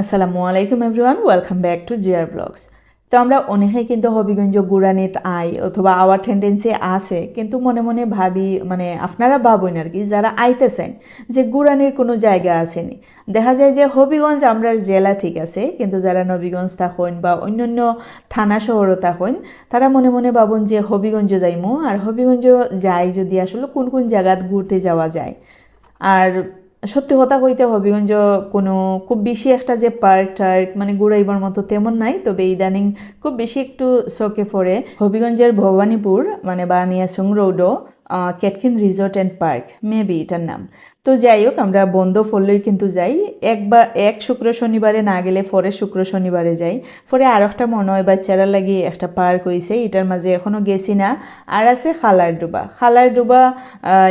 আসসালামু আলাইকুম everyone welcome back to জিয়ার ব্লগস তো আমরা অনেকেই কিন্তু হবিগঞ্জ, গুড়ানিত আই অথবা আওয়ার টেন্ডেন্সি আছে, কিন্তু মনে মনে ভাবি মানে আপনারা ভাবেন আর কি, যারা আইতেছেন যে গুড়ানির কোনো জায়গা আসেনি। দেখা যায় যে হবিগঞ্জ আমরা জেলা ঠিক আছে, কিন্তু যারা নবীগঞ্জ থাকেন বা অন্যান্য থানা শহরও থাকেন, তারা মনে মনে ভাবুন যে হবিগঞ্জ যাইমু, আর হবিগঞ্জ যাই যদি আসলে কোন কোন জায়গাত ঘুরতে যাওয়া যায়। আর সত্যি কথা কইতে হবিগঞ্জ কোনো খুব বেশি একটা যে পার্ক টার্ক মানে ঘুরাইবার মতো তেমন নাই, তবে ইদানিং খুব বেশি একটু চোখে পড়ে। হবিগঞ্জের ভবানীপুর মানে Baniachong রোডও Catkin resort and park, maybe এটার নাম। তো যাই হোক, আমরা বন্ধ ফললেই কিন্তু যাই। একবার, এক শুক্র শনিবারে না গেলে পরে শুক্র শনিবারে যাই। পরে আর একটা মনে হয় বাচ্চারা লাগি, একটা পার্ক হয়েছে এটার মাঝে এখনও গেছি না। আর আছে খালার ডুবা। খালার ডুবা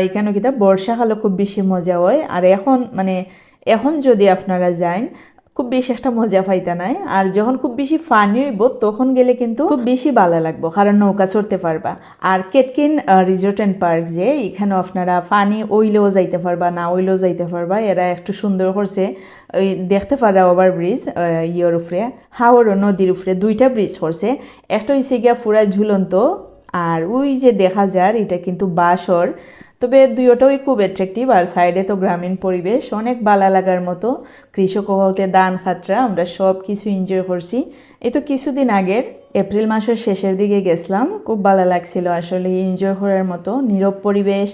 এখানে কিতা বর্ষাকালে খুব বেশি মজা হয়। আর এখন মানে এখন যদি আপনারা যান খুব বেশি একটা মজা পাইতা নাই। আর যখন খুব বেশি ফানি হইব, তখন গেলে কিন্তু খুব বেশি ভালো লাগবো, কারণ নৌকা চড়তে পারবা। আর কেটকিন রিসোর্ট অ্যান্ড পার্ক যে এখানে আপনারা ফানি ওইলেও যাইতে পারবা, না ওইলেও যাইতে পারবা। এরা একটু সুন্দর করছে। ওই দেখতে পারা ওভার ব্রিজ ইয়ের উপরে, হাওড় নদীর উপরে দুইটা ব্রিজ করছে। একটা হইছে গিয়া ফুরা ঝুলন্ত, আর ওই যে দেখা যায় এটা কিন্তু বাসর। তবে দুইটাই খুব অ্যাট্রাকটিভ আর সাইডে তো গ্রামীণ পরিবেশ, অনেক ভালো লাগার মতো। কৃষক হতে দান, খাতরা, আমরা সব কিছু এনজয় করছি। এই তো কিছুদিন আগের, এপ্রিল মাসের শেষের দিকে গেছিলাম, খুব ভালো লাগছিল আসলে এনজয় করার মতো, নীরব পরিবেশ,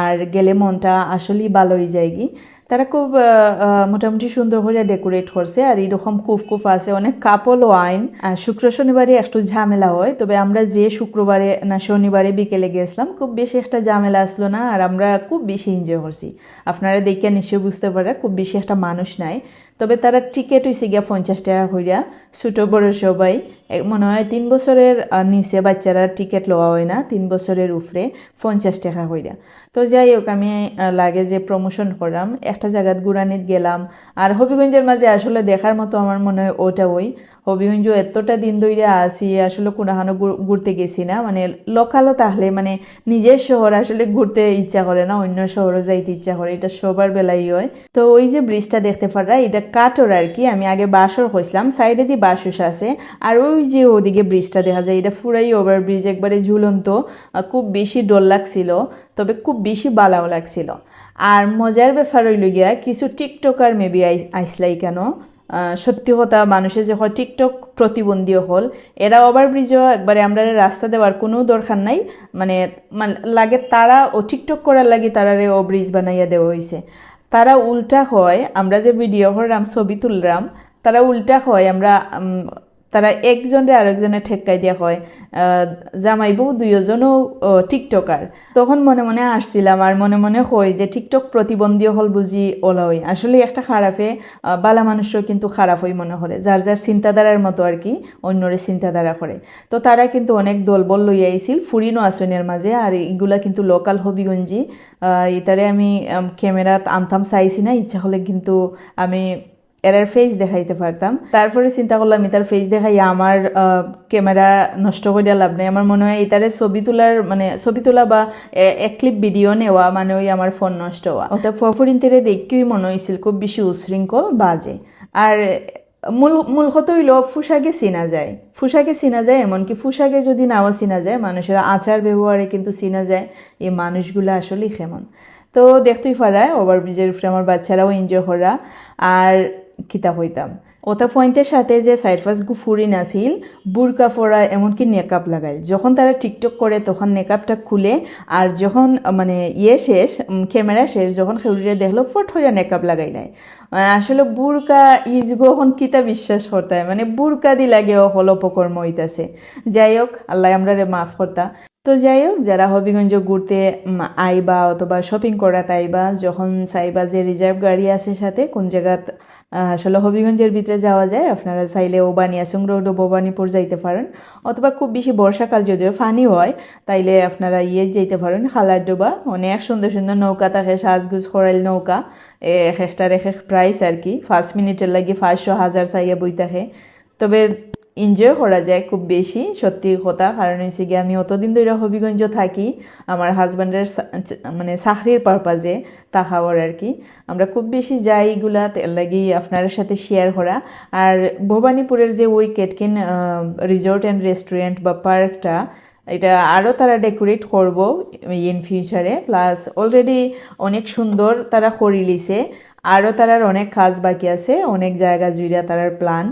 আর গেলে মনটা আসলেই ভালোই যায়গি তারা খুব মোটামুটি সুন্দর করে ডেকোরেট করছে আর এরকম কুফ কুফ আছে, অনেক কাপল আইন। আর শুক্র শনিবারে একটু ঝামেলা হয়, তবে আমরা যে শুক্রবারে না, শনিবারে বিকেলে গেছিলাম, খুব বেশি একটা ঝামেলা আসলো না, আর আমরা খুব বেশি এনজয় করছি। আপনারা দেখে নিশ্চয়ই বুঝতে পারে খুব বেশি একটা মানুষ নাই। তবে তারা টিকিট হয়েছে গিয়া পঞ্চাশ টাকা হইয়া ছোটো, বড় সবাই। মনে হয় তিন বছরের নিচে বাচ্চারা টিকিট লওয়া হয় না, তিন বছরের উপরে পঞ্চাশ টাকা হইয়া তো যাই হোক, আমি লাগে যে প্রমোশন করলাম একটা জায়গাত গুড়ানিত গেলাম। আর হবিগঞ্জের মাঝে আসলে দেখার মতো আমার মনে হয় ওটা ওই। হবিগঞ্জ এতটা দিন ধরে আসি আসলে কোনাহানো ঘুরতে গেছি না। মানে লোকালও তাহলে মানে নিজের শহর আসলে ঘুরতে ইচ্ছা করে না, অন্য শহরও যাইতে ইচ্ছা করে। এটা সবার বেলাই হয়। তো ওই যে ব্রিজটা দেখতে পারা এটা কাঠর আর কি, আমি আগে বাসর হয়েছিলাম সাইডে দিয়ে বাসুস আছে। আর ওই যে ওদিকে ব্রিজটা দেখা যায়, এটা ফুরাই ওভার ব্রিজ একবারে ঝুলন্ত খুব বেশি ডর লাগছিল, তবে খুব বেশি বালাও লাগছিল। আর মজার ব্যাপার হইল গিয়া, কিছু টিকটকার মেবি আইসলাই কেন? সত্যি কথা মানুষের হয় টিকটক প্রতিবন্ধী হল, এরা ওভার ব্রিজও একবারে আমরা রাস্তা দেওয়ার কোনো দরকার নাই। মানে মানে লাগে তারা ও টিকটক করার লাগে তারারে ও ব্রিজ বানাইয়া দেওয়া হয়েছে তারা উল্টা হয় আমরা যে ভিডিও করলাম ছবি তুললাম তারা উল্টা হয় আমরা তারা একজনে আরেকজনে ঠেকাই দিয়া হয়। জামাই বউ দুইজনও টিকটকার। তখন মনে মনে আসছিলাম আর মনে মনে হয় যে টিকটক প্রতিবন্ধী হল বুঝি ওলা হই আসলে একটা খারাপে বালা মানুষও কিন্তু খারাপ হই মনে করে যার যার চিন্তাধারার মতো আর কি অন্যরে চিন্তাধারা করে। তো তারা কিন্তু অনেক দলবল লইয়া আইছিল ফুরিনো আসনের মাঝে আর এগুলা কিন্তু লোকাল হবিগঞ্জি। ইতারে আম, ক্যামেরাত আনতাম চাইছি না ইচ্ছা হলে কিন্তু আমি এরার ফেস দেখাইতে পারতাম। তারপরে চিন্তা করলাম, এটার ফেস দেখাই আমার ক্যামেরা নষ্ট করে লাভ নেই। আমার মনে হয় এটারে ছবি তোলার মানে ছবি তোলা বা এক ক্লিপ ভিডিও নেওয়া মানে ওই আমার ফোন নষ্ট হওয়া। ওটা ফফরিন তেরে দেখেই মনে হয়েছিল খুব বেশি উশৃঙ্খল, বাজে। আর মূল মূল কথা হইল ফুসাকে চিনা যায়। ফুসাকে চিনা যায় এমনকি ফুসাকে যদি নাও চিনা যায়, মানুষের আচার ব্যবহারে কিন্তু চিনা যায়। এই মানুষগুলো আসলেই কেমন। তো দেখতেই পারায়, ওভারব্রিজের উপরে আমার বাচ্চারাও এনজয় করা। আর কিতা হইতাম। ওটা পয়েন্টের সাথে যে সাইডফাস গুফুরিন আছিল বুরকা ফোড়া এমনকি নেকআপ লাগায় যখন তারা টিকটক করে তখন নেকআপটা খুলে আর যখন মানে ইয়ে শেষ ক্যামেরা শেষ, যখন খেউরিরে দেখল, ফট হইয়া নেকআপ লাগাই নাই। আসলে বুরকা ইজগো এখন কিতা বিশ্বাস করতায়। মানে বুরকা দি লাগে হল অপকর্ম হইতাছে। যাই হোক, আল্লাহ আমরা রে মাফ করতা। তো যাই হোক যারা হবিগঞ্জ ঘুরতে আইবা অথবা শপিং করাতে আইবা যখন চাইবা যে রিজার্ভ গাড়ি আছে সাথে কোন জায়গাত আহ, আসলে হবিগঞ্জের ভিতরে যাওয়া যায় আপনারা চাইলে ও বানিয়াসুং রোড ও ভবানীপুর যাইতে পারেন। অথবা খুব বেশি বর্ষাকাল যদিও ফানি হয় তাইলে আপনারা ইয়ে যাইতে পারেন খালার ডোবা অনেক সুন্দর সুন্দর নৌকা থাকে সাজগুজ করাইল নৌকা। এক একটার এক এক প্রাইস আর কি। ফার্স্ট মিনিটের লাগে পাঁচশো হাজার চাইয়া বই থাকে। তবে এনজয় করা যায় খুব বেশি, সত্যি কথা। কারণ হচ্ছে গিয়ে আমি অতদিন ধরে হবিগঞ্জ থাকি, আমার হাজব্যান্ডের মানে চাকরির পারপাজে তাহাওয়ার আর কি। আমরা খুব বেশি যাই এগুলা লাগি আপনার সাথে শেয়ার করা। আর ভবানীপুরের যে ওই কেটকিন রিসোর্ট অ্যান্ড রেস্টুরেন্ট বা পার্কটা এটা আরও তারা ডেকোরেট করব ইন ফিউচারে প্লাস অলরেডি অনেক সুন্দর তারা করি লিছে আরও তারার অনেক কাজ বাকি আছে, অনেক জায়গা জুড়ে তারার প্ল্যান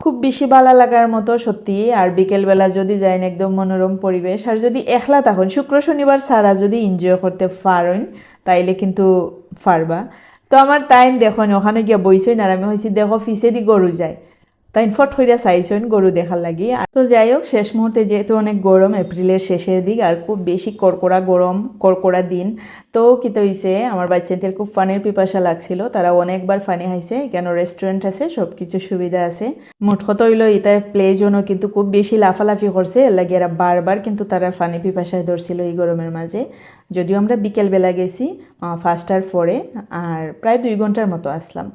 খুব বেশি ভালো লাগার মতো সত্যি। আর বিকেলবেলা যদি যাইন একদম মনোরম পরিবেশ, আর যদি একলা তখন শুক্র, শনিবার সারা যদি এনজয় করতে পারেন, তাইলে কিন্তু পারবা। তো আমার টাইম দেখুন, ওখানে গিয়ে বইছই আর আমি হয়েছি দেখো ফিসে দি গরু যায় তাই ফট হইয়া চাইছেন গরু দেখার লাগি। আর তো যাই হোক শেষ মুহূর্তে যেহেতু অনেক গরম, এপ্রিলের শেষের দিক আর খুব বেশি কড়কড়া গরম, কড়কড়া দিন, তো কি হইছে, আমার বাচ্চাদের খুব ফানির পিপাসা লাগছিল, তারা অনেকবার ফানি খাইছে কেন রেস্টুরেন্ট আছে সব কিছু সুবিধা আছে। মোট কথা হইল এটা প্লে জোনও কিন্তু খুব বেশি লাফালাফি করছে, এর লাগে এরা বারবার কিন্তু তারা ফানি পিপাসায় ধরছিল এই গরমের মাঝে। যদিও আমরা বিকেলবেলা গেছি ফার্স্ট আর ফোরে আর প্রায় দুই ঘণ্টার মতো আসলাম।